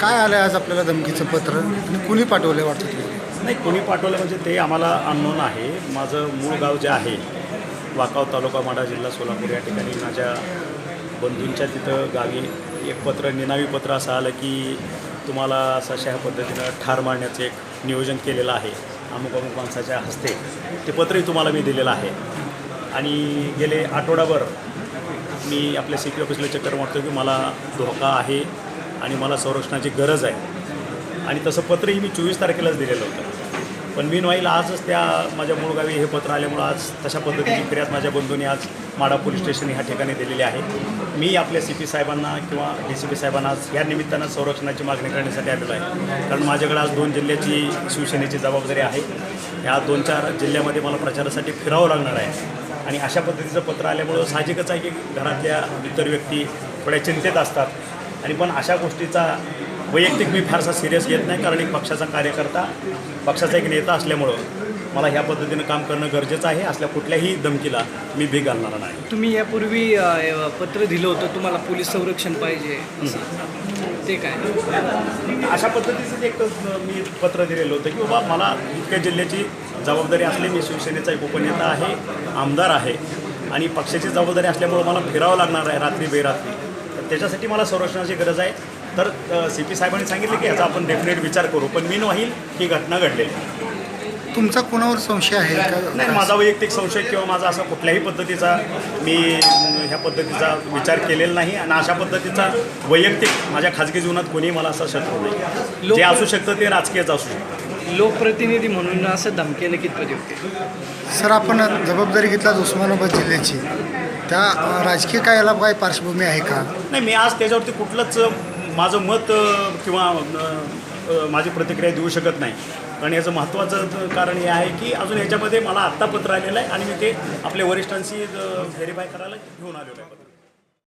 काय आलं आज आपल्याला धमकीचं पत्र? आणि कुणी पाठवलं वाटतं नाही कोणी पाठवलं म्हणजे ते आम्हाला अननोन आहे. माझं मूळ गाव जे आहे वाकाव तालुका माडा जिल्हा सोलापूर या ठिकाणी माझ्या बंधूंच्या तिथं गावी एक पत्र निनावी पत्र असं आलं की तुम्हाला असं अशा ह्या पद्धतीनं ठार मारण्याचं एक नियोजन केलेलं आहे. अमुक अमुक माणसाच्या हस्ते ते पत्रही तुम्हाला मी दिलेलं आहे. आणि गेले आठवडाभर मी आपल्या सी पी ऑफिसला चक्कर मारतो की मला धोका आहे. आणि मला संरक्षणाची गरज आहे. आणि तसं पत्रही मी चोवीस तारखेलाच दिलेलं होतं. पण मी व्हाईल आजच त्या माझ्या मूळ गावी हे पत्र आल्यामुळं आज तशा पद्धतीची फिर्याद माझ्या बंधूंनी आज माडा पोलीस स्टेशन ह्या ठिकाणी दिलेली आहे. मी आपल्या सी पी साहेबांना किंवा डी सी पी साहेबांना आज या निमित्तानं संरक्षणाची मागणी करण्यासाठी आलेलो आहे. कारण माझ्याकडे आज दोन जिल्ह्याची शिवसेनेची जबाबदारी आहे. ह्या दोन चार जिल्ह्यामध्ये मला प्रचारासाठी फिरावं लागणार आहे. आणि अशा पद्धतीचं पत्र आल्यामुळं साहजिकच आहे की घरातल्या इतर व्यक्ती थोड्या चिंतेत असतात. आणि पण अशा गोष्टीचा वैयक्तिक मी फारसा सिरियस घेत नाही कारण एक पक्षाचा कार्यकर्ता पक्षाचा एक नेता असल्यामुळं मला ह्या पद्धतीनं काम करणं गरजेचं आहे. असल्या कुठल्याही धमकीला मी भीक घालणार नाही. तुम्ही यापूर्वी पत्र दिलं होतं तुम्हाला पोलीस संरक्षण पाहिजे. ते काय? अशा पद्धतीचं एक मी पत्र दिलेलं होतं की बाबा मला इतक्या जिल्ह्याची जबाबदारी असली मी शिवसेनेचा एक उपनेता आहे आमदार आहे आणि पक्षाची जबाबदारी असल्यामुळं मला फिरावं लागणार आहे रात्री बेरात्री. तर त्याच्यासाठी मला संरक्षणाची गरज आहे. तर सी पी साहेबांनी सांगितलं की याचा आपण डेफिनेट विचार करू. पण मी होईल ही घटना घडलेली. तुमचा कोणावर संशय आहे? नाही माझा वैयक्तिक संशय किंवा माझा असा कुठल्याही पद्धतीचा मी ह्या पद्धतीचा विचार केलेला नाही. आणि अशा पद्धतीचा वैयक्तिक माझ्या खाजगी जीवनात कोणीही मला असा शत्रू नाही. जे असू शकतं ते राजकीयच असू शकतं. लोकप्रतिनिधी म्हणून असं धमक्याने कितपत योग्य सर आपण जबाबदारी घेतलात उस्मानाबाद जिल्ह्याची. त्या राजकीय काय याला काय पार्श्वभूमी आहे का? नाही मी आज त्याच्यावरती कुठलंच माझं मत किंवा माझी प्रतिक्रिया देऊ शकत नाही. कारण याचं महत्त्वाचं कारण हे आहे की अजून याच्यामध्ये मला आत्ता पत्र आलेलं आहे आणि मी ते आपल्या वरिष्ठांशी व्हेरीफाय करायला घेऊन आलेलो आहे. पत्र